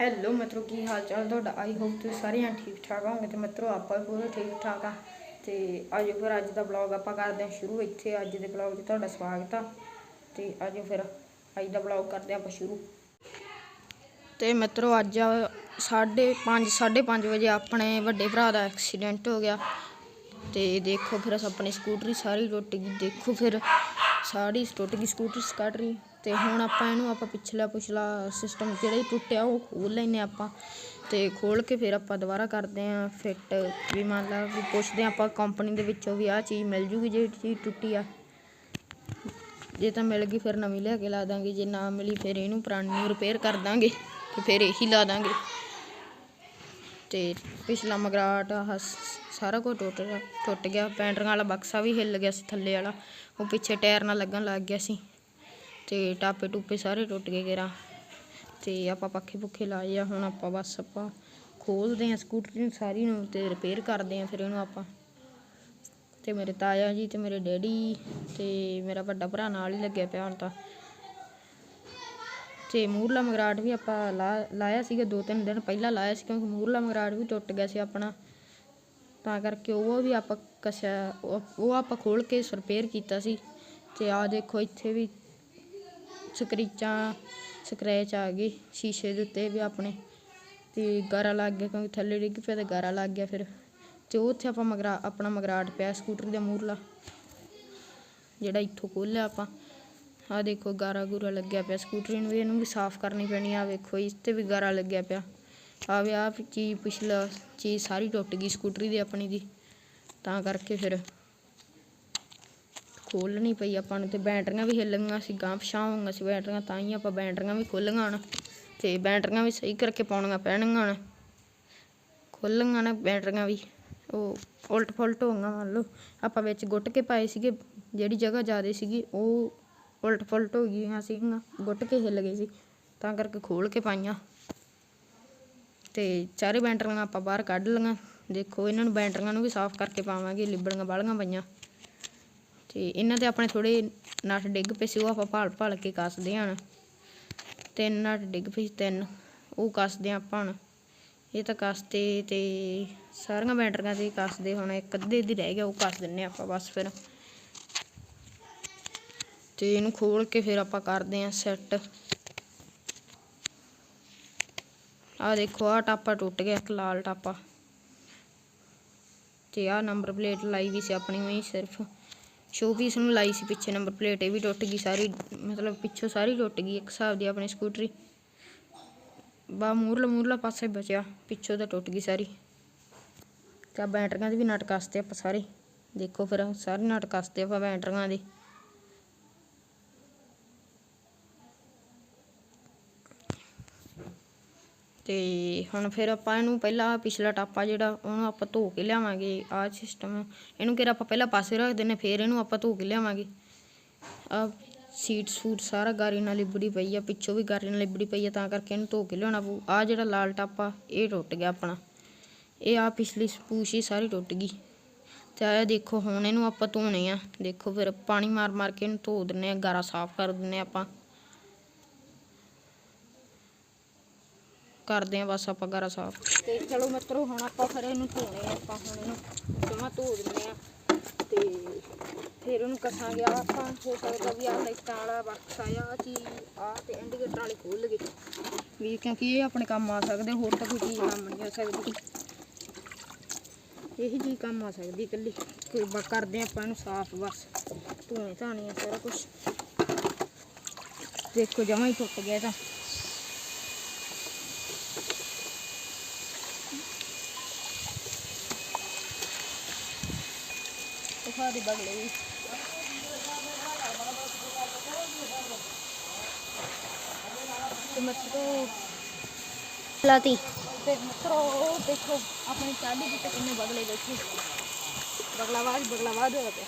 Hello ਮਿੱਤਰੋ, ਕੀ ਹਾਲ ਚਾਲ ਤੁਹਾਡਾ? ਆਈ ਹੋਪ ਤੁਸੀਂ ਸਾਰੇ ਜਣੇ ਠੀਕ ਠਾਕ ਹੋਵੋਗੇ ਤੇ ਮਿੱਤਰੋ, ਆਪਾਂ ਵੀ ਪੂਰੇ ਠੀਕ ਠਾਕ ਆ। ਤੇ ਆਜੋ ਫਿਰ ਅੱਜ ਦਾ ਵਲੌਗ ਆਪਾਂ ਕਰਦੇ ਹਾਂ ਸ਼ੁਰੂ ਇੱਥੇ, ਅੱਜ ਦੇ ਵਲੌਗ 'ਚ ਤੁਹਾਡਾ ਸਵਾਗਤ ਆ। ਤੇ ਅੱਜ ਫਿਰ ਅੱਜ ਦਾ ਵਲੌਗ ਕਰਦੇ ਹਾਂ ਆਪਾਂ ਸ਼ੁਰੂ। ਤੇ ਮਿੱਤਰੋ, ਅੱਜ 5:30 5:30 ਵਜੇ ਆਪਣੇ ਵੱਡੇ ਭਰਾ ਦਾ ਐਕਸੀਡੈਂਟ ਹੋ ਗਿਆ। ਤੇ ਦੇਖੋ ਫਿਰ ਆਪਣੀ ਸਕੂਟਰੀ ਸਾਰੀ ਟੁੱਟ ਗਈ। ਦੇਖੋ ਫਿਰ ਸਾਰੀ ਟੁੱਟ ਗਈ, ਸਕੂਟਰੀ ਸਕਟਰੀ ਤੇ ਹੁਣ ਆਪਾਂ ਇਹਨੂੰ ਆਪਾਂ ਪਿਛਲਾ ਪਿਛਲਾ ਸਿਸਟਮ ਜਿਹੜਾ ਹੀ ਟੁੱਟਿਆ ਉਹ ਖੋਲ ਲੈਨੇ ਆਪਾਂ। ਤੇ ਖੋਲ ਕੇ ਫਿਰ ਆਪਾਂ ਦੁਬਾਰਾ ਕਰਦੇ ਆਂ ਫਿੱਟ ਵੀ ਮੰਨ ਲਾ ਵੀ ਪੁੱਛਦੇ ਆਂ ਆਪਾਂ ਕੰਪਨੀ ਦੇ ਵਿੱਚੋਂ ਵੀ ਆਹ ਚੀਜ਼ ਮਿਲ ਜੂਗੀ ਜਿਹੜੀ ਚੀਜ਼ ਟੁੱਟੀ ਆ। ਜੇ ਤਾਂ ਮਿਲ ਗਈ ਫਿਰ ਨਵੀਂ ਲਿਆ ਕੇ ਲਾ ਦਾਂਗੇ, ਜੇ ਨਾ ਮਿਲੀ ਫਿਰ ਇਹਨੂੰ ਪੁਰਾਣੀ ਨੂੰ ਰਿਪੇਅਰ ਕਰ ਦਾਂਗੇ ਤੇ ਫਿਰ ਇਹੀ ਲਾ ਦਾਂਗੇ। ਤੇ ਪਿਛਲਾ ਮਗਰਾਟ ਆਹ ਸ- ਸਾਰਾ ਕੁਝ ਟੁੱਟ ਗਿਆ ਟੁੱਟ ਗਿਆ। ਪੈਂਟਰਾਂ ਵਾਲਾ ਬਕਸਾ ਵੀ ਹਿੱਲ ਗਿਆ ਸੀ ਥੱਲੇ ਵਾਲਾ। ਉਹ ਪਿੱਛੇ ਟਾਇਰ ਨਾਲ ਲੱਗਣ ਲੱਗ ਗਿਆ ਸੀ। ਤੇ ਟਾਪੇ ਟੂਪੇ ਸਾਰੇ ਟੁੱਟ ਗਏ ਗੇਰਾ ਤੇ ਆਪਾਂ ਪੱਖੇ ਪੁੱਖੇ ਲਾਏ ਆ, ਹੁਣ ਆਪਾਂ ਬਸ ਆਪਾਂ ਖੋਲਦੇ ਆ ਸਕੂਟਰੀ ਨੂੰ ਸਾਰੀ ਨੂੰ ਤੇ ਰਿਪੇਅਰ ਕਰਦੇ ਆ ਫਿਰ ਇਹਨੂੰ ਆਪਾਂ। ਤੇ ਮੇਰੇ ਤਾਇਆ ਜੀ ਤੇ ਮੇਰੇ ਡੈਡੀ ਤੇ ਮੇਰਾ ਵੱਡਾ ਭਰਾ ਨਾਲ ਹੀ ਲੱਗਿਆ ਪਿਆ ਹੁਣ ਤਾਂ। ਤੇ ਮੂਰਲਾ ਮਗਰਾਟ ਵੀ ਆਪਾਂ ਲਾ- ਲਾਇਆ ਸੀਗਾ ਦੋ ਤਿੰਨ ਦਿਨ ਪਹਿਲਾਂ ਲਾਇਆ ਸੀ ਕਿਉਂਕਿ ਮੂਰਲਾ ਮਗਰਾਟ ਵੀ ਟੁੱਟ ਗਿਆ ਸੀ ਆਪਣਾ। ਤਾਂ ਕਰਕੇ ਉਹ ਵੀ ਆਪਾਂ ਕਸਿਆ ਉਹ ਉਹ ਆਪਾਂ ਖੋਲ ਕੇ ਰਿਪੇਅਰ ਕੀਤਾ ਸੀ। ਤੇ ਆ ਦੇਖੋ ਇੱਥੇ ਵੀ ਸਕਰੀਚਾਂ ਸਕ੍ਰੈਚ ਆ ਗਏ ਸ਼ੀਸ਼ੇ ਦੇ ਉੱਤੇ ਵੀ ਆਪਣੇ। ਤੇ ਗਾਰਾ ਲੱਗ ਗਿਆ ਕਿਉਂਕਿ ਥੱਲੇ ਡਿੱਗ ਪਿਆ ਤੇ ਗਾਰਾ ਲੱਗ ਗਿਆ ਫਿਰ। ਤੇ ਉੱਥੇ ਆਪਾਂ ਮਗਰਾ, ਆਪਣਾ ਮਗਰਾਟ ਪਿਆ ਸਕੂਟਰ ਦਾ ਮੂਹਰਲਾ ਜਿਹੜਾ ਇੱਥੋਂ ਖੋਲਿਆ ਆਪਾਂ। ਆ ਦੇਖੋ ਗਾਰਾ ਗੂਰਾ ਲੱਗਿਆ ਪਿਆ, ਸਕੂਟਰੀ ਨੂੰ ਵੀ ਇਹਨੂੰ ਵੀ ਸਾਫ਼ ਕਰਨੀ ਪੈਣੀ ਆ ਵੇਖੋ ਇਸ ਤੇ ਵੀ ਗਾਰਾ ਲੱਗਿਆ ਪਿਆ। ਆ ਵੀ ਆ ਚੀਜ਼ ਪਿਛਲਾ ਚੀਜ਼ ਸਾਰੀ ਟੁੱਟ ਗਈ ਸਕੂਟਰੀ ਦੀ ਆਪਣੀ ਦੀ, ਤਾਂ ਕਰਕੇ ਫਿਰ ਖੋਲਣੀ ਪਈ ਆਪਾਂ ਨੂੰ ਤੇ ਬੈਟਰੀਆਂ ਵੀ ਹਿੱਲ ਸੀ ਗਾਂ ਪਛਾਂ ਹੋਈਆਂ ਸੀ ਬੈਟਰੀਆਂ, ਤਾਂ ਹੀ ਆਪਾਂ ਬੈਟਰੀਆਂ ਵੀ ਖੋਲੀਆਂ ਹਨ ਤੇ ਬੈਟਰੀਆਂ ਵੀ ਸਹੀ ਕਰਕੇ ਪਾਉਣੀਆਂ ਪੈਣਗੀਆਂ ਹਨ ਖੋਲੀਆਂ ਨਾ ਬੈਟਰੀਆਂ ਵੀ, ਉਹ ਉਲਟ ਫੁਲਟ ਹੋ ਮੰਨ ਲਓ। ਆਪਾਂ ਵਿੱਚ ਗੁੱਟ ਕੇ ਪਾਏ ਸੀਗੇ, ਜਿਹੜੀ ਜਗ੍ਹਾ ਜ਼ਿਆਦੇ ਸੀਗੀ, ਉਹ ਉਲਟ ਫੁਲਟ ਹੋ ਗਈਆਂ ਸੀਗੀਆਂ, ਗੁੱਟ ਕੇ ਹਿੱਲ ਗਏ ਸੀ, ਤਾਂ ਕਰਕੇ ਖੋਲ ਕੇ ਪਾਈਆਂ। ਤੇ ਚਾਰੇ ਬੈਟਰੀਆਂ ਆਪਾਂ ਬਾਹਰ ਕੱਢ ਲਈਆਂ। ਦੇਖੋ, ਇਹਨਾਂ ਨੂੰ ਬੈਟਰੀਆਂ ਨੂੰ ਵੀ ਸਾਫ਼ ਕਰਕੇ ਪਾਵਾਂਗੇ, ਲਿਬੜੀਆਂ ਬਾਲੀਆਂ ਪਈਆਂ। ਤੇ ਇਹਨਾਂ ਤੇ ਆਪਣੇ ਥੋੜੇ ਨਟ ਡਿੱਗ ਪਏ ਸੀ, ਉਹ ਆਪਾਂ ਭਾਲ ਭਾਲ ਕੇ ਕੱਸਦੇ ਹਾਂ ਤਿੰਨ ਨਟ ਡਿੱਗ ਪਏ ਸੀ, ਤਿੰਨ। ਉਹ ਕੱਸਦੇ ਹਾਂ ਆਪਾਂ ਹੁਣ। ਇਹ ਤਾਂ ਕੱਸਤੇ ਤੇ ਸਾਰੀਆਂ ਬੈਟਰੀਆਂ ਤੇ ਕੱਸਦੇ, ਹੁਣ ਇੱਕ ਅੱਧੇ ਦੀ ਰਹਿ ਗਿਆ, ਉਹ ਕੱਸ ਦਿੰਨੇ ਆਪਾਂ ਬਸ ਫਿਰ। ਤੇ ਇਹਨੂੰ ਖੋਲ ਕੇ ਫਿਰ ਆਪਾਂ ਕਰਦੇ ਹਾਂ ਸੈੱਟ ਆ ਦੇਖੋ ਆ ਟਾਪਾ ਟੁੱਟ ਗਿਆ, ਇੱਕ ਲਾਲ ਟਾਪਾ। ਤੇ ਆ ਨੰਬਰ ਪਲੇਟ ਲਾਈ ਵੀ ਸੀ ਆਪਣੀ ਉਹੀ ਸਿਰਫ। ਸ਼ੋਪੀਸ ਨੂੰ ਲਾਈ ਸੀ ਪਿੱਛੇ ਨੰਬਰ ਪਲੇਟ ਇਹ ਵੀ ਟੁੱਟ ਗਈ ਸਾਰੀ, ਮਤਲਬ ਪਿੱਛੋਂ ਸਾਰੀ ਟੁੱਟ ਗਈ ਇੱਕ ਹਿਸਾਬ ਦੀ ਆਪਣੀ ਸਕੂਟਰੀ। ਬਾ ਮੂਰਲਾ ਮੂਰਲਾ ਪਾਸੇ ਬਚਿਆ, ਪਿੱਛੋਂ ਤਾਂ ਟੁੱਟ ਗਈ ਸਾਰੀ। ਤੇ ਆਹ ਬੈਟਰੀਆਂ ਦੇ ਵੀ ਨਟ ਕੱਸਤੇ ਆਪਾਂ ਸਾਰੇ। ਦੇਖੋ ਫਿਰ ਸਾਰੇ ਨਟ ਕੱਸਤੇ ਆਪਾਂ ਬੈਟਰੀਆਂ ਦੇ। ਤੇ ਹੁਣ ਫਿਰ ਆਪਾਂ ਇਹਨੂੰ ਪਹਿਲਾਂ ਪਿਛਲਾ ਟਾਪਾ ਜਿਹੜਾ, ਉਹਨੂੰ ਆਪਾਂ ਧੋ ਕੇ ਲਿਆਵਾਂਗੇ, ਆਹ ਸਿਸਟਮ ਇਹਨੂੰ ਕਿਹੜਾ ਆਪਾਂ ਪਹਿਲਾਂ ਪਾਸੇ ਰੱਖ ਦਿੰਨੇ ਫਿਰ ਇਹਨੂੰ ਆਪਾਂ ਧੋ ਕੇ ਲਿਆਵਾਂਗੇ। ਆ ਸੀਟ ਸੂਟ ਸਾਰਾ ਗਾਰੀ ਨਾਲ ਲਿਬੜੀ ਪਈ ਆ, ਪਿੱਛੋਂ ਵੀ ਗਾਰੀ ਨਾਲ ਲਿਬੜੀ ਪਈ ਆ, ਤਾਂ ਕਰਕੇ ਇਹਨੂੰ ਧੋ ਕੇ ਲਿਆਉਣਾ ਪਊ। ਆ ਜਿਹੜਾ ਲਾਲ ਟਾਪਾ, ਇਹ ਟੁੱਟ ਗਿਆ ਆਪਣਾ। ਇਹ ਆ ਪਿਛਲੀ ਸਪੂਸ਼ ਹੀ ਸਾਰੀ ਟੁੱਟ ਗਈ। ਤੇ ਆ ਦੇਖੋ, ਹੁਣ ਇਹਨੂੰ ਆਪਾਂ ਧੋਣੇ ਆ। ਦੇਖੋ ਫਿਰ ਪਾਣੀ ਮਾਰ ਮਾਰ ਕੇ ਇਹਨੂੰ ਧੋ ਦਿੰਨੇ ਆ ਗਾਰਾ ਸਾਫ਼ ਕਰ ਦਿੰਨੇ ਆ ਆਪਾਂ। ਕਰਦੇ ਆ ਬਸ ਆਪਾਂ ਗਰਾ ਸਾਫ਼। ਤੇ ਚਲੋ ਮਿੱਤਰੋ, ਹੁਣ ਆਪਾਂ ਫਿਰ ਇਹਨੂੰ ਧੋਣੇ ਆ, ਆਪਾਂ ਹੁਣ ਇਹਨੂੰ ਜਮਾ ਧੋ ਦਿੰਨੇ ਆ। ਤੇ ਫਿਰ ਉਹਨੂੰ ਕੱਸਾਂਗੇ ਆਹ, ਆਪਾਂ ਹੋ ਸਕਦਾ ਵੀ ਆਹ ਲਾਈਟਾਂ ਵਾਲਾ ਬਕਸਾ ਆ ਚੀਜ਼ ਆ ਤੇ ਇੰਡੀਕੇਟਰ ਵਾਲੇ ਖੋਲ ਲਗੇ ਵੀ ਕਿਉਂਕਿ ਇਹ ਆਪਣੇ ਕੰਮ ਆ ਸਕਦੇ, ਹੋਰ ਤਾਂ ਕੋਈ ਚੀਜ਼ ਕੰਮ ਨਹੀਂ ਆ ਸਕਦੀ। ਇਹੀ ਜੀ ਕੰਮ ਆ ਸਕਦੀ ਇਕੱਲੀ। ਕੋਈ ਬ ਕਰਦੇ ਆਪਾਂ ਇਹਨੂੰ ਸਾਫ਼ ਬਸ। ਧੋਣੇ ਧਾਣੀ ਸਾਰਾ ਕੁਝ ਦੇਖੋ ਜਮਾ ਹੀ ਟੁੱਟ ਗਿਆ ਤਾਂ। ਬਗਲੇ ਵੀ ਤੇ ਮਤਲਬ ਲਾਤੀ। ਤੇ ਮਿੱਤਰੋ ਦੇਖੋ ਆਪਣੀ ਚਾਲੀ ਦੀ ਤੇ ਕਿੰਨੇ ਬਗਲੇ ਦੇਖੋ। ਬਗਲਾਵਾਜ ਬਗਲਾਵਾਜ ਹੋਇਆ ਪਿਆ।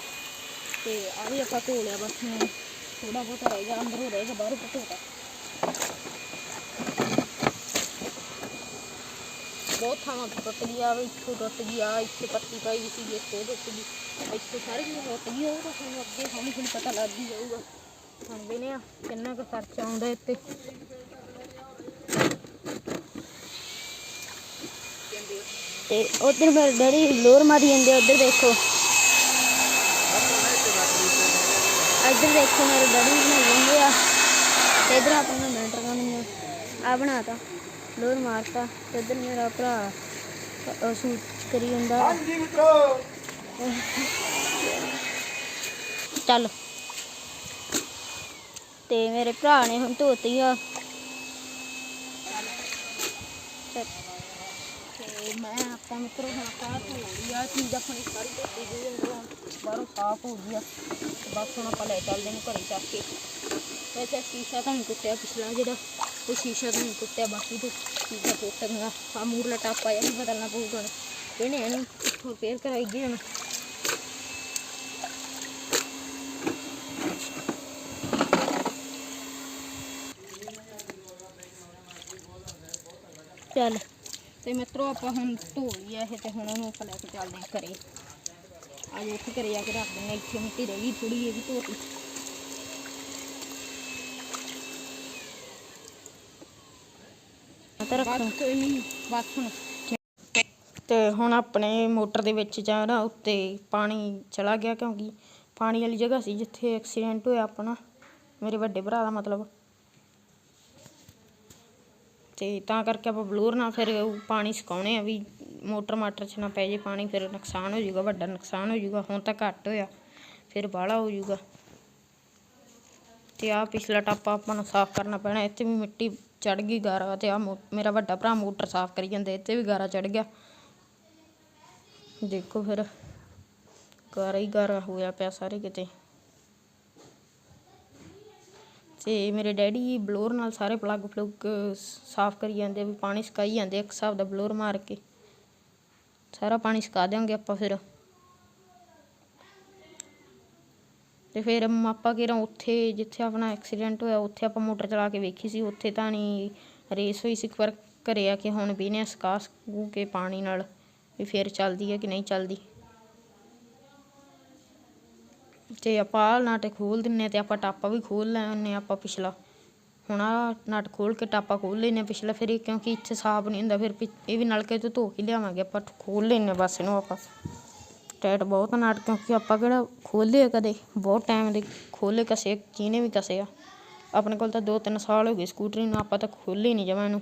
ਤੇ ਆ ਵੀ ਆਪਾਂ ਧੋ ਲਿਆ ਬਸ ਥੋੜਾ ਬਹੁਤਾ ਰਹੇਗਾ ਅੰਦਰੋਂ ਰਹੇਗਾ ਬਾਹਰੋਂ ਧੋਤਾ ਬਹੁਤ ਥਾਵਾਂ ਤੋਂ ਟੁੱਟ ਗਿਆ, ਵੀ ਇੱਥੋਂ ਟੁੱਟ ਗਿਆ, ਇੱਥੇ ਪੱਤੀ ਪਾਈ ਵੀ ਸੀ ਇੱਥੇ ਟੁੱਟ ਗਈ। ਇੱਥੇ ਸਾਰੀ ਚੀਜ਼ ਟੁੱਟ ਗਈ, ਉਹ ਤਾਂ ਤੁਹਾਨੂੰ ਅੱਗੇ ਹੌਲੀ ਹੌਲੀ ਪਤਾ ਲੱਗ ਹੀ ਜਾਊਗਾ। ਹੁਣ ਵੇਨੇ ਆ ਕਿੰਨਾ ਕੁ ਖਰਚਾ ਆਉਂਦਾ ਇੱਥੇ। ਤੇ ਉਧਰ ਮੇਰੇ ਡੈਡੀ ਲੋਰ ਮਾਰੀ ਜਾਂਦੇ ਉਧਰ ਦੇਖੋ। ਇੱਧਰ ਦੇਖੋ ਮੇਰੇ ਡੈਡੀ ਨੇ ਲੰਗੇ ਆ। ਤੇ ਇਧਰ ਆਪਣਾ ਮੈਂਟਰ ਕਰਨੀ ਆ ਬਣਾਤਾ। ਲੋਰ ਮਾਰਤਾ ਤੇ ਇਧਰ ਮੇਰਾ ਭਰਾ ਸੂਟ ਕਰੀ ਜਾਂਦਾ। ਹਾਂਜੀ ਮਿੱਤਰੋ। ਚੱਲ। ਤੇ ਮੇਰੇ ਭਰਾ ਨੇ ਹੁਣ ਧੋਤੀ ਆ। ਤੇ ਮੈਂ ਆਪਾਂ ਮਿੱਤਰੋ ਹੁਣ ਕਾਰ ਧੋ ਲਈ ਆ। ਚੀਜ਼ ਆਪਣੀ ਸਾਰੀ ਧੋਤੀ ਗਈ ਹੁਣ ਬਾਹਰੋਂ ਸਾਫ਼ ਹੋ ਗਈ ਆ। ਬਸ ਹੁਣ ਆਪਾਂ ਲੈ ਚੱਲਦੇ ਨੂੰ ਘਰੇ ਚੱਕ ਕੇ। ਵੈਸੇ ਸ਼ੀਸ਼ਾ ਤਾਂ ਨਹੀਂ ਕੁੱਟਿਆ ਪਿਛਲਾ ਜਿਹੜਾ ਉਹ ਸ਼ੀਸ਼ਾ ਤਾਂ ਨਹੀਂ ਕੁੱਟਿਆ ਬਾਕੀ ਤੇ ਸ਼ੀਸ਼ਾ ਟੁੱਟ ਗਿਆ ਆ ਮੂਰਲਾ ਟਾਪਾ ਇਹ ਵੀ ਬਦਲਣਾ ਪਊਗਾ ਹੁਣ ਇਹਨੇ ਇਹਨੂੰ ਇੱਥੋਂ ਰਿਪੇਅਰ ਕਰਾਈ ਗਏ ਹੁਣ ਚੱਲ ਤੇ ਮਿੱਤਰੋ ਆਪਾਂ ਹੁਣ ਧੋ ਲਈ ਆ ਇਹ ਤੇ ਹੁਣ ਉਹਨੂੰ ਆਪਾਂ ਲੈ ਕੇ ਚੱਲਦੇ ਹਾਂ ਘਰੇ ਅੱਜ ਉੱਥੇ ਘਰੇ ਆ ਕੇ ਰੱਖ ਦਿੰਦੇ ਹਾਂ ਇੱਥੇ ਮਿੱਟੀ ਰਹਿ ਗਈ ਥੋੜੀ ਇਹ ਵੀ ਧੋਤੀ ਤਾਂ ਰੱਖ। ਬਸ ਕੋਈ ਨਹੀਂ ਬਸ ਹੁਣ ਤੇ ਹੁਣ ਆਪਣੇ ਮੋਟਰ ਦੇ ਵਿੱਚ ਜਾ ਨਾ ਉੱਤੇ ਪਾਣੀ ਚਲਾ ਗਿਆ ਕਿਉਂਕਿ ਪਾਣੀ ਵਾਲੀ ਜਗ੍ਹਾ ਸੀ ਜਿੱਥੇ ਐਕਸੀਡੈਂਟ ਹੋਇਆ ਆਪਣਾ ਮੇਰੇ ਵੱਡੇ ਭਰਾ ਦਾ ਮਤਲਬ। ਤੇ ਤਾਂ ਕਰਕੇ ਆਪਾਂ ਬਲੂਰ ਨਾਲ ਫਿਰ ਪਾਣੀ ਸੁਕਾਉਣੇ ਆ ਵੀ ਮੋਟਰ ਮਾਟਰ 'ਚ ਨਾ ਪੈ ਜੇ ਪਾਣੀ ਫਿਰ ਨੁਕਸਾਨ ਹੋ ਜਾਊਗਾ ਵੱਡਾ ਨੁਕਸਾਨ ਹੋ ਜਾਊਗਾ ਹੁਣ ਤਾਂ ਘੱਟ ਹੋਇਆ ਫਿਰ ਬਾਹਲਾ ਹੋ ਜਾਊਗਾ। ਤੇ ਆ ਪਿਛਲਾ ਟਾਪਾ ਆਪਾਂ ਨੂੰ ਸਾਫ਼ ਕਰਨਾ ਪੈਣਾ ਇੱਥੇ ਵੀ ਮਿੱਟੀ ਚੜ ਗਈ ਗਾਰਾ ਤੇ ਆ ਮੇਰਾ ਵੱਡਾ ਭਰਾ ਮੋਟਰ ਸਾਫ਼ ਕਰੀ ਜਾਂਦਾ, ਇੱਥੇ ਵੀ ਗਾਰਾ ਚੜ ਗਿਆ। ਦੇਖੋ ਫਿਰ, ਗਾਰਾ ਹੀ ਗਾਰਾ ਹੋਇਆ ਪਿਆ ਸਾਰੇ ਕਿਤੇ। ਤੇ ਮੇਰੇ ਡੈਡੀ ਬਲੋਰ ਨਾਲ ਸਾਰੇ ਪਲੱਗ ਫਲੁੱਗ ਸਾਫ਼ ਕਰੀ ਜਾਂਦੇ ਵੀ ਪਾਣੀ ਸੁਕਾਈ ਜਾਂਦੇ ਇੱਕ ਹਿਸਾਬ ਦਾ ਬਲੋਰ ਮਾਰ ਕੇ। ਸਾਰਾ ਪਾਣੀ ਸੁਕਾ ਦਿਆਂਗੇ ਆਪਾਂ ਫਿਰ। ਤੇ ਫਿਰ ਆਪਾਂ ਕਿਹੜਾ ਉੱਥੇ, ਜਿੱਥੇ ਆਪਣਾ ਐਕਸੀਡੈਂਟ ਹੋਇਆ, ਉੱਥੇ ਆਪਾਂ ਮੋਟਰ ਚਲਾ ਕੇ ਵੇਖੀ ਸੀ, ਉੱਥੇ ਤਾਂ ਨਹੀਂ ਰੇਸ ਹੋਈ ਸੀ ਇੱਕ ਵਾਰ ਘਰੇ ਆ ਕੇ, ਹੁਣ ਵੀ ਨੇ ਸਕਾ ਸਕੂ ਕੇ ਪਾਣੀ ਨਾਲ, ਵੀ ਫਿਰ ਚੱਲਦੀ ਹੈ ਕਿ ਨਹੀਂ ਚੱਲਦੀ। ਤੇ ਆਪਾਂ ਆਹ ਨਟ ਖੋਲ ਦਿੰਨੇ ਤੇ ਆਪਾਂ ਟਾਪਾ ਵੀ ਖੋਲ ਲੈਣੇ ਆਪਾਂ ਪਿਛਲਾ। ਹੁਣ ਆ ਨਟ ਖੋਲ ਕੇ ਟਾਪਾ ਖੋਲ ਲੈਨੇ ਪਿਛਲਾ, ਫਿਰ ਕਿਉਂਕਿ ਇੱਥੇ ਸਾਫ਼ ਨਹੀਂ ਹੁੰਦਾ, ਫਿਰ ਪਿ- ਇਹ ਵੀ ਨਲਕੇ ਤੋਂ ਧੋ ਕੇ ਲਿਆਵਾਂਗੇ ਆਪਾਂ ਖੋਲ ਲੈਨੇ ਬਸ ਇਹਨੂੰ ਆਪਾਂ। ਟਾਈਟ ਬਹੁਤ ਨਾਟ, ਕਿਉਂਕਿ ਆਪਾਂ ਕਿਹੜਾ ਖੋਲੇ ਕਦੇ, ਬਹੁਤ ਟਾਈਮ ਦੇ ਖੋਲੇ ਕਸੇ ਜਿਹਨੇ ਵੀ ਕਸੇ ਆ। ਆਪਣੇ ਕੋਲ ਤਾਂ 2-3 ਸਾਲ ਹੋ ਗਏ ਸਕੂਟਰੀ ਨੂੰ, ਆਪਾਂ ਤਾਂ ਖੋਲੇ ਨਹੀਂ ਜਮਾਂ ਇਹਨੂੰ।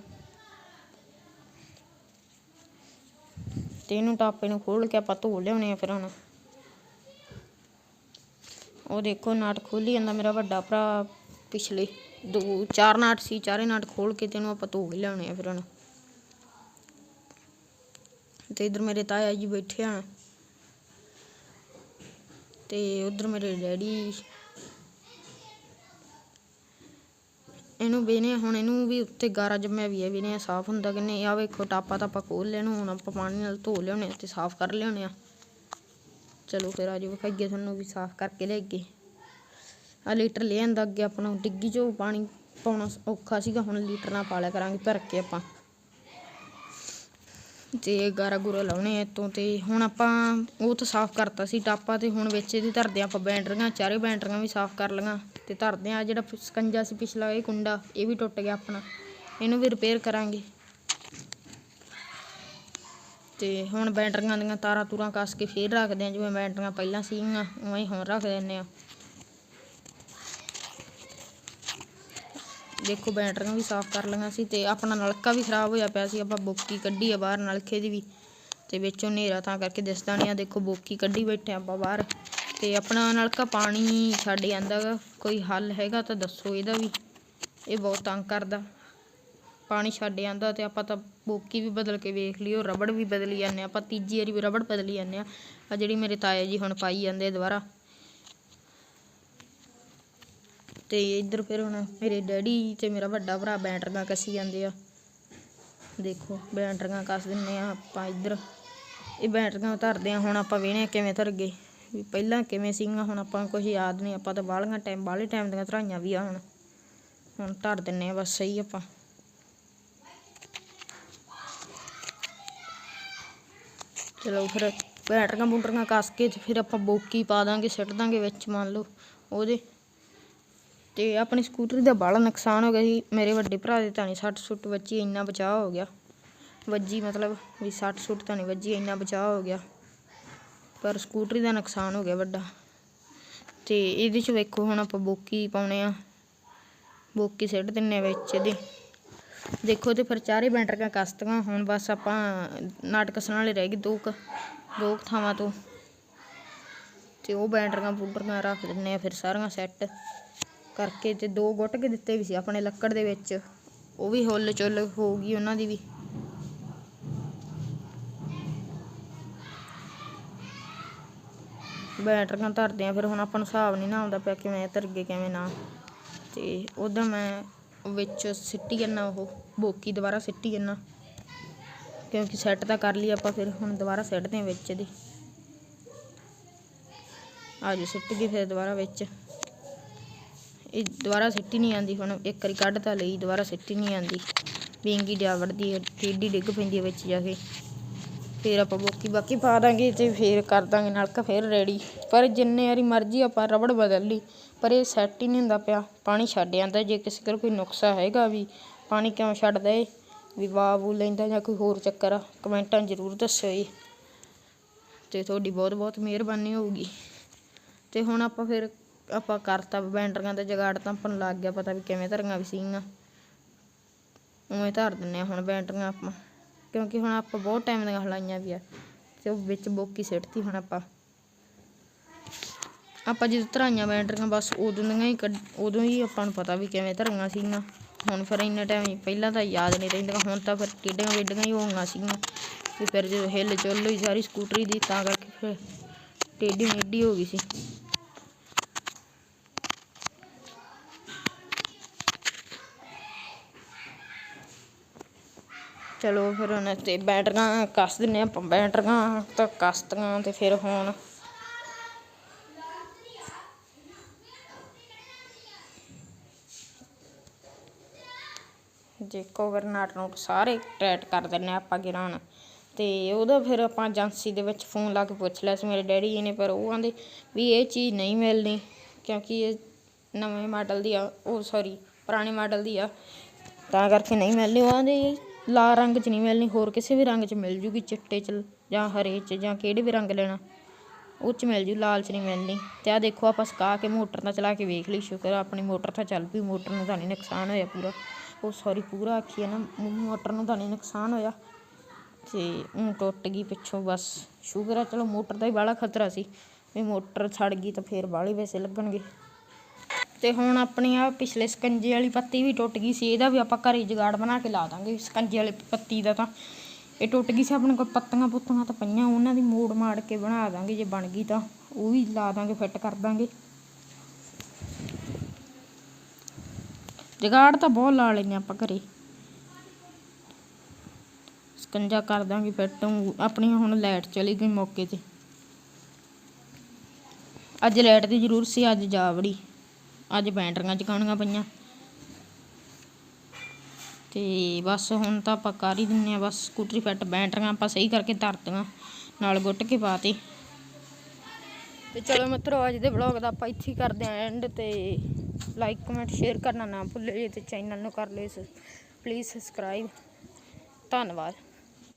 ਤੇ ਇਹਨੂੰ ਟਾਪੇ ਨੂੰ ਖੋਲ ਕੇ ਆਪਾਂ ਧੋ ਲਿਆਉਣੇ ਆ ਫਿਰ ਹੁਣ। ਉਹ ਦੇਖੋ ਨਾਟ ਖੋਲੀ ਜਾਂਦਾ ਮੇਰਾ ਵੱਡਾ ਭਰਾ ਪਿਛਲੇ ਦੋ, ਚਾਰ ਨਾਟ ਸੀ, ਚਾਰੇ ਨਾਟ ਖੋਲ ਕੇ ਤੈਨੂੰ ਆਪਾਂ ਧੋ ਹੀ ਲਿਆਉਣੇ ਆ ਫਿਰ ਹੁਣ। ਤੇ ਇਧਰ ਮੇਰੇ ਤਾਇਆ ਜੀ ਬੈਠੇ ਆ। ਤੇ ਉਧਰ ਮੇਰੇ ਡੈਡੀ ਇਹਨੂੰ ਵੇਨੇ ਹੁਣ ਇਹਨੂੰ ਵੀ ਉੱਤੇ ਗਾਰਾ ਜੰਮਿਆ ਵੀ ਹੈ ਵੇਨੇ ਸਾਫ਼ ਹੁੰਦਾ ਕਿ ਨਹੀਂ? ਆ ਵੇਖੋ, ਟਾਪਾ ਤਾਂ ਆਪਾਂ ਖੋਲ ਲੈਣ ਹੁਣ ਆਪਾਂ ਪਾਣੀ ਨਾਲ ਧੋ ਲਿਆਉਣੇ ਆ ਤੇ ਸਾਫ਼ ਕਰ ਲਿਆਉਣੇ ਆ। ਚਲੋ ਫਿਰ ਆਜੋ ਵਿਖਾਈਏ ਤੁਹਾਨੂੰ ਵੀ ਸਾਫ਼ ਕਰਕੇ ਲੈ ਗਏ ਆ ਲੀਟਰ ਲੈ ਆਂਦਾ ਅੱਗੇ ਆਪਣਾ, ਡਿੱਗੀ ਚੋਂ ਪਾਣੀ ਪਾਉਣਾ ਔਖਾ ਸੀਗਾ, ਹੁਣ ਲੀਟਰ ਨਾਲ ਪਾ ਲਿਆ ਕਰਾਂਗੇ, ਭਰ ਕੇ ਆਪਾਂ। ਤੇ ਗਾਰਾ ਗੁਰਾ ਲਾਉਣੇ ਆ ਇੱਥੋਂ ਤੇ ਹੁਣ ਆਪਾਂ ਉਹ ਤਾਂ ਸਾਫ਼ ਕਰਤਾ ਸੀ ਟਾਪਾ ਤੇ, ਹੁਣ ਵਿੱਚ ਇਹਦੇ ਧਰਦੇ ਆਪਾਂ ਬੈਂਡਰੀਆਂ, ਚਾਰੇ ਬੈਂਡਰੀਆਂ ਵੀ ਸਾਫ਼ ਕਰ ਲਈਆਂ ਤੇ ਧਰਦੇ ਆ ਜਿਹੜਾ ਸਕੰਜਾ ਸੀ ਪਿਛਲਾ ਇਹ ਕੁੰਡਾ, ਇਹ ਵੀ ਟੁੱਟ ਗਿਆ ਆਪਣਾ, ਇਹਨੂੰ ਵੀ ਰਿਪੇਅਰ ਕਰਾਂਗੇ। ਤੇ ਹੁਣ ਬੈਂਡਰੀਆਂ ਦੀਆਂ ਤਾਰਾਂ ਤੂਰਾਂ ਕੱਸ ਕੇ ਫੇਰ ਰੱਖਦੇ ਆ, ਜਿਵੇਂ ਬੈਂਡਰੀਆਂ ਪਹਿਲਾਂ ਸੀਗੀਆਂ, ਉਵੇਂ ਹੀ ਹੁਣ ਰੱਖ ਦਿੰਦੇ ਆ। ਦੇਖੋ ਬੈਟਰੀਆਂ ਵੀ ਸਾਫ਼ ਕਰ ਲਈਆਂ ਸੀ ਤੇ ਆਪਣਾ ਨਲਕਾ ਵੀ ਖਰਾਬ ਹੋਇਆ ਪਿਆ ਸੀ, ਆਪਾਂ ਬੋਕੀ ਕੱਢੀ ਆ ਬਾਹਰ ਨਲਕੇ ਦੀ ਵੀ। ਤੇ ਵਿੱਚੋਂ ਹਨੇਰਾ ਤਾਂ ਕਰਕੇ ਦਿਸਦਾ ਨਹੀਂ ਆ, ਦੇਖੋ ਬੋਕੀ ਕੱਢੀ ਬੈਠੇ ਆਪਾਂ ਬਾਹਰ। ਤੇ ਆਪਣਾ ਨਲਕਾ ਪਾਣੀ ਛੱਡ ਜਾਂਦਾ ਗਾ, ਕੋਈ ਹੱਲ ਹੈਗਾ ਤਾਂ ਦੱਸੋ ਇਹਦਾ ਵੀ। ਇਹ ਬਹੁਤ ਤੰਗ ਕਰਦਾ। ਪਾਣੀ ਛੱਡ ਜਾਂਦਾ ਤੇ ਆਪਾਂ ਤਾਂ ਬੋਕੀ ਵੀ ਬਦਲ ਕੇ ਵੇਖ ਲਈ ਉਹ ਰਬੜ ਵੀ ਬਦਲੀ ਜਾਂਦੇ ਆ। ਆਪਾਂ ਤੀਜੀ ਵਾਰੀ ਵੀ ਰਬੜ ਬਦਲੀ ਜਾਂਦੇ ਆ। ਆ ਜਿਹੜੀ ਮੇਰੇ ਤਾਇਆ ਜੀ ਹੁਣ ਪਾਈ ਜਾਂਦੇ ਆ ਦੁਬਾਰਾ। ਤੇ ਇੱਧਰ ਫਿਰ ਹੁਣ ਮੇਰੇ ਡੈਡੀ ਤੇ ਮੇਰਾ ਵੱਡਾ ਭਰਾ ਬੈਟਰੀਆਂ ਕੱਸੀ ਜਾਂਦੇ ਆ। ਦੇਖੋ, ਬੈਟਰੀਆਂ ਕੱਸ ਦਿੰਨੇ ਆ ਆਪਾਂ ਇੱਧਰ। ਇਹ ਬੈਟਰੀਆਂ ਧਰਦੇ ਆ, ਹੁਣ ਆਪਾਂ ਵੇਖਦੇ ਕਿਵੇਂ ਧਰ ਗਏ। ਵੀ ਪਹਿਲਾਂ ਕਿਵੇਂ ਸੀਗੀਆਂ, ਹੁਣ ਆਪਾਂ ਕੁਝ ਯਾਦ ਨਹੀਂ, ਆਪਾਂ ਤਾਂ ਬਾਹਲੀਆਂ ਟਾਈਮ ਬਾਹਲੇ ਟਾਈਮ ਦੀਆਂ ਧਰਾਈਆਂ ਵੀ ਆ ਹੁਣ। ਹੁਣ ਧਰ ਦਿੰਨੇ ਆ ਬਸ ਸਹੀ ਆਪਾਂ। ਚਲੋ ਫਿਰ ਬੈਟਰੀਆਂ ਬੂਟਰੀਆਂ ਕੱਸ ਕੇ ਫਿਰ ਆਪਾਂ ਬੋਕੀ ਪਾ ਦਾਂਗੇ, ਸਿੱਟ ਦਾਂਗੇ ਵਿੱਚ ਮੰਨ ਲਓ ਉਹਦੇ। ਤੇ ਆਪਣੀ ਸਕੂਟਰੀ ਦਾ ਬਾਹਲਾ ਨੁਕਸਾਨ ਹੋ ਗਿਆ ਸੀ। ਮੇਰੇ ਵੱਡੇ ਭਰਾ ਦੇ ਤਾਂ ਨਹੀਂ ਸੱਟ ਸੁੱਟ ਵੱਜੀ, ਇੰਨਾ ਬਚਾਅ ਹੋ ਗਿਆ। ਵੱਜੀ ਮਤਲਬ ਵੀ ਸੱਟ ਸੁੱਟ ਤਾਂ ਨਹੀਂ ਵੱਜੀ, ਇੰਨਾ ਬਚਾਅ ਹੋ ਗਿਆ। ਪਰ ਸਕੂਟਰੀ ਦਾ ਨੁਕਸਾਨ ਹੋ ਗਿਆ ਵੱਡਾ। ਤੇ ਇਹਦੇ ਚ ਵੇਖੋ, ਹੁਣ ਆਪਾਂ ਬੋਕੀ ਪਾਉਣੇ ਆ। ਬੋਕੀ ਸਿੱਟ ਦਿੰਨੇ ਆ ਵਿੱਚ ਇਹਦੇ। ਦੇਖੋ ਤੇ ਫਿਰ ਚਾਰੇ ਬੈਂਟਰੀਆਂ ਕਸਤੀਆਂ, ਹੁਣ ਬਸ ਆਪਾਂ ਨਾਟਕ ਕਸਣ ਵਾਲੇ ਰਹਿ ਗਏ ਦੋ ਕੁ ਦੋ ਕੁ ਥਾਵਾਂ ਤੋਂ। ਤੇ ਉਹ ਬੈਂਟਰੀਆਂ ਬੂਟਰੀਆਂ ਰੱਖ ਦਿੰਨੇ ਆ, ਫਿਰ ਸਾਰੀਆਂ ਸੈੱਟ। ਕਰਕੇ ਤੇ ਦੋ ਗੁੱਟ ਕੇ ਦਿੱਤੇ ਵੀ ਸੀ ਆਪਣੇ ਲੱਕੜ ਦੇ ਵਿੱਚ, ਉਹ ਵੀ ਹੁੱਲ ਚੁੱਲ ਹੋ ਗਈ ਉਹਨਾਂ ਦੀ ਵੀ। ਬੈਟਰੀਆਂ ਧਰਦੇ ਆ ਫਿਰ ਹੁਣ ਆਪਾਂ ਨੂੰ ਹਿਸਾਬ ਨਹੀਂ ਨਾ ਆਉਂਦਾ ਪਿਆ ਕਿਵੇਂ ਧਰਗੇ ਕਿਵੇਂ ਨਾ। ਤੇ ਉਹਦਾ ਮੈਂ ਵਿੱਚ ਸਿੱਟੀ ਜਾਂਦਾ, ਉਹ ਬੋਕੀ ਦੁਬਾਰਾ ਸਿੱਟੀ ਜਾਂਦਾ। ਕਿਉਂਕਿ ਸੈੱਟ ਤਾਂ ਕਰ ਲਈ ਆਪਾਂ, ਫਿਰ ਹੁਣ ਦੁਬਾਰਾ ਸਿੱਟਦੇ ਆ ਵਿੱਚ ਇਹਦੇ। ਆ ਜੋ ਸਿੱਟ ਗਈ ਫਿਰ ਦੁਬਾਰਾ ਵਿੱਚ। ਇਹ ਦੁਬਾਰਾ ਸਿੱਟੀ ਨਹੀਂ ਆਂਦੀ ਹੁਣ, ਇੱਕ ਵਾਰੀ ਕੱਢ ਤਾਂ ਲਈ, ਦੁਬਾਰਾ ਸਿੱਟੀ ਨਹੀਂ ਆਂਦੀ ਵਿੰਗੀ ਜਾ ਵੜਦੀ ਹੈ ਟੇਢੀ ਡਿੱਗ ਪੈਂਦੀ ਹੈ ਵਿੱਚ ਜਾ ਕੇ। ਫਿਰ ਆਪਾਂ ਬੋਕੀ, ਬਾਕੀ ਪਾ ਦਾਂਗੇ ਤੇ ਫਿਰ ਕਰ ਦਾਂਗੇ ਨਲਕਾ, ਫਿਰ ਰੈਡੀ। ਪਰ ਜਿੰਨੇ ਵਾਰੀ ਮਰਜ਼ੀ ਆਪਾਂ ਰਬੜ ਬਦਲ ਲਈ, ਪਰ ਇਹ ਸੈੱਟ ਹੀ ਨਹੀਂ ਹੁੰਦਾ ਪਿਆ। ਪਾਣੀ ਛੱਡ ਜਾਂਦਾ ਜੇ ਕਿਸੇ ਕੋਲ ਕੋਈ ਨੁਕਸਾ ਹੈਗਾ ਵੀ, ਪਾਣੀ ਕਿਉਂ ਛੱਡਦਾ ਏ? ਵੀ ਵਾਹ ਵੂ ਲੈਂਦਾ ਜਾਂ ਕੋਈ ਹੋਰ ਚੱਕਰ ਆ, ਕਮੈਂਟਾਂ ਜ਼ਰੂਰ ਦੱਸਿਓ ਜੀ। ਤੇ ਤੁਹਾਡੀ ਬਹੁਤ ਬਹੁਤ ਮਿਹਰਬਾਨੀ ਹੋਊਗੀ। ਤੇ ਹੁਣ ਆਪਾਂ ਫਿਰ ਆਪਾਂ ਕਰਤਾ, ਬੈਂਡਰੀਆਂ ਦਾ ਜਗਾੜ ਤਾਂ ਆਪਾਂ ਨੂੰ ਲੱਗ ਗਿਆ, ਪਤਾ ਵੀ ਕਿਵੇਂ ਧਰੀਆਂ ਵੀ ਸੀਗੀਆਂ। ਉਵੇਂ ਧਰ ਦਿੰਨੇ ਆ ਹੁਣ ਬੈਂਡਰੀਆਂ ਆਪਾਂ, ਕਿਉਂਕਿ ਹੁਣ ਆਪਾਂ ਬਹੁਤ ਟਾਈਮ ਦੀਆਂ ਹਲਾਈਆਂ ਵੀ ਆ, ਤੇ ਉਹ ਵਿੱਚ ਬੋਕੀ ਸਿੱਟਤੀ ਹੁਣ ਆਪਾਂ। ਆਪਾਂ ਜਦੋਂ ਧਰਾਈਆਂ ਬੈਂਡਰੀਆਂ, ਬਸ ਉਦੋਂ ਦੀਆਂ ਹੀ ਕੱਢ- ਉਦੋਂ ਹੀ ਆਪਾਂ ਨੂੰ ਪਤਾ ਵੀ ਕਿਵੇਂ ਧਰੀਆਂ ਸੀਗੀਆਂ। ਹੁਣ ਫਿਰ ਇੰਨਾ ਟਾਈਮ ਪਹਿਲਾਂ ਤਾਂ ਯਾਦ ਨਹੀਂ ਰਹਿੰਦਾ ਹੁਣ ਤਾਂ ਫਿਰ ਟੇਡੀਆਂ ਵੇਡੀਆਂ ਹੀ ਹੋਈਆਂ ਸੀਗੀਆਂ। ਵੀ ਫਿਰ ਜਦੋਂ ਹਿੱਲ ਚੁੱਲ ਹੋਈ ਸਾਰੀ ਸਕੂਟਰੀ ਦੀ, ਤਾਂ ਕਰਕੇ ਫਿਰ ਟੇਢੀ ਮੇਢੀ ਹੋ ਗਈ ਸੀ। ਚਲੋ ਫਿਰ ਹੁਣ ਤੇ ਬੈਟਰੀਆਂ ਕੱਸ ਦਿੰਨੇ ਆਪਾਂ, ਬੈਟਰੀਆਂ ਤਾਂ ਕਸਤੀਆਂ ਤੇ ਫਿਰ ਹੁਣ ਦੇਖੋ ਫਿਰ ਨਟ ਨੂੰ ਸਾਰੇ ਟਾਈਟ ਕਰ ਦਿੰਨੇ ਆਪਾਂ ਗਿਰਾਂ ਤੇ ਉਹਦਾ ਫਿਰ ਆਪਾਂ ਏਜੰਸੀ ਦੇ ਵਿੱਚ ਫੋਨ ਲਾ ਕੇ ਪੁੱਛ ਲਿਆ ਸੀ, ਮੇਰੇ ਡੈਡੀ ਜੀ ਨੇ, ਪਰ ਉਹ ਆਂਦੇ ਵੀ ਇਹ ਚੀਜ਼ ਨਹੀਂ ਮਿਲਣੀ ਕਿਉਂਕਿ ਇਹ ਨਵੇਂ ਮਾਡਲ ਦੀ ਆ, ਉਹ ਸੌਰੀ ਪੁਰਾਣੇ ਮਾਡਲ ਦੀ ਆ, ਤਾਂ ਕਰਕੇ ਨਹੀਂ ਮਿਲਣੀ। ਉਹ ਆਂਦੇ ਲਾਲ ਰੰਗ 'ਚ ਨਹੀਂ ਮਿਲਣੀ, ਹੋਰ ਕਿਸੇ ਵੀ ਰੰਗ 'ਚ ਮਿਲ ਜੂਗੀ, ਚਿੱਟੇ 'ਚ ਜਾਂ ਹਰੇ 'ਚ ਜਾਂ ਕਿਹੜੇ ਵੀ ਰੰਗ ਲੈਣਾ, ਉਹ 'ਚ ਮਿਲ ਜੂ, ਲਾਲ 'ਚ ਨਹੀਂ ਮਿਲਣੀ। ਤੇ ਆ ਦੇਖੋ, ਆਪਾਂ ਸਕਾ ਕੇ ਮੋਟਰ ਤਾਂ ਚਲਾ ਕੇ ਵੇਖ ਲਈ, ਸ਼ੁਕਰ ਆ, ਆਪਣੀ ਮੋਟਰ ਤਾਂ ਚੱਲ ਪਈ, ਮੋਟਰ ਨੂੰ ਤਾਂ ਨਹੀਂ ਨੁਕਸਾਨ ਹੋਇਆ ਪੂਰਾ। ਉਹ ਸੌਰੀ ਪੂਰਾ ਆਖੀ ਹੈ ਨਾ ਮੋਟਰ ਨੂੰ ਤਾਂ ਨਹੀਂ ਨੁਕਸਾਨ ਹੋਇਆ। ਤੇ ਉਹ ਟੁੱਟ ਗਈ ਪਿੱਛੋਂ, ਬਸ। ਸ਼ੁਕਰ ਆ, ਚਲੋ ਮੋਟਰ ਦਾ ਹੀ ਬਾਹਲਾ ਖਤਰਾ ਸੀ, ਵੀ ਮੋਟਰ ਛੜ ਗਈ ਤਾਂ ਫੇਰ ਬਾਹਲੇ ਪੈਸੇ ਲੱਗਣਗੇ। ਤੇ ਹੁਣ ਆਪਣੀ ਆ ਪਿਛਲੇ ਸਕੰਜੇ ਵਾਲੀ ਪੱਤੀ ਵੀ ਟੁੱਟ ਗਈ ਸੀ, ਇਹਦਾ ਵੀ ਆਪਾਂ ਘਰੇ ਜਗਾੜ ਬਣਾ ਕੇ ਲਾ ਦਾਂਗੇ ਸਕੰਜੇ ਵਾਲੀ ਪੱਤੀ ਦਾ ਤਾਂ। ਇਹ ਟੁੱਟ ਗਈ ਸੀ, ਆਪਣੇ ਕੋਲ ਪੱਤੀਆਂ ਪੁੱਤੀਆਂ ਤਾਂ ਪਈਆਂ, ਉਹਨਾਂ ਦੀ ਮੋੜ ਮਾੜ ਕੇ ਬਣਾ ਦਾਂਗੇ, ਜੇ ਬਣ ਗਈ ਤਾਂ। ਉਹ ਵੀ ਲਾ ਦਾਂਗੇ, ਫਿੱਟ ਕਰ ਦਾਂਗੇ। ਜਗਾੜ ਤਾਂ ਬਹੁਤ ਲਾ ਲੈਨੇ ਆਪਾਂ ਘਰੇ। ਸਕੰਜਾ ਕਰ ਦਾਂਗੇ ਫਿੱਟ ਆਪਣੀ ਹੁਣ ਲਾਈਟ ਚਲੀ ਗਈ ਮੌਕੇ ਤੇ। ਅੱਜ ਲਾਈਟ ਦੀ ਜ਼ਰੂਰਤ ਸੀ, ਅੱਜ ਜਾ ਵੜੀ ਅੱਜ ਬੈਟਰੀਆਂ ਚਕਾਉਣੀਆਂ ਪਈਆਂ। ਤੇ ਬਸ ਹੁਣ ਤਾਂ ਆਪਾਂ ਕਰ ਹੀ ਦਿੰਨੇ ਆ, ਬਸ ਸਕੂਟਰੀ ਫਿੱਟ, ਬੈਟਰੀਆਂ ਆਪਾਂ ਸਹੀ ਕਰਕੇ ਧਰਤੀਆਂ, ਨਾਲ ਗੁੱਟ ਕੇ ਪਾਤੀ ਤੇ। ਚਲੋ ਮਿੱਤਰੋ, ਅੱਜ ਦੇ ਵਲੌਗ ਦਾ ਆਪਾਂ ਇੱਥੇ ਹੀ ਕਰਦੇ ਆਂ ਐਂਡ ਤੇ। ਲਾਈਕ ਕਮੈਂਟ ਸ਼ੇਅਰ ਕਰਨਾ ਨਾ ਭੁੱਲਿਓ ਜੀ ਤੇ ਚੈਨਲ ਨੂੰ ਕਰ ਲਿਓ ਪਲੀਜ਼ ਸਬਸਕ੍ਰਾਈਬ ਧੰਨਵਾਦ।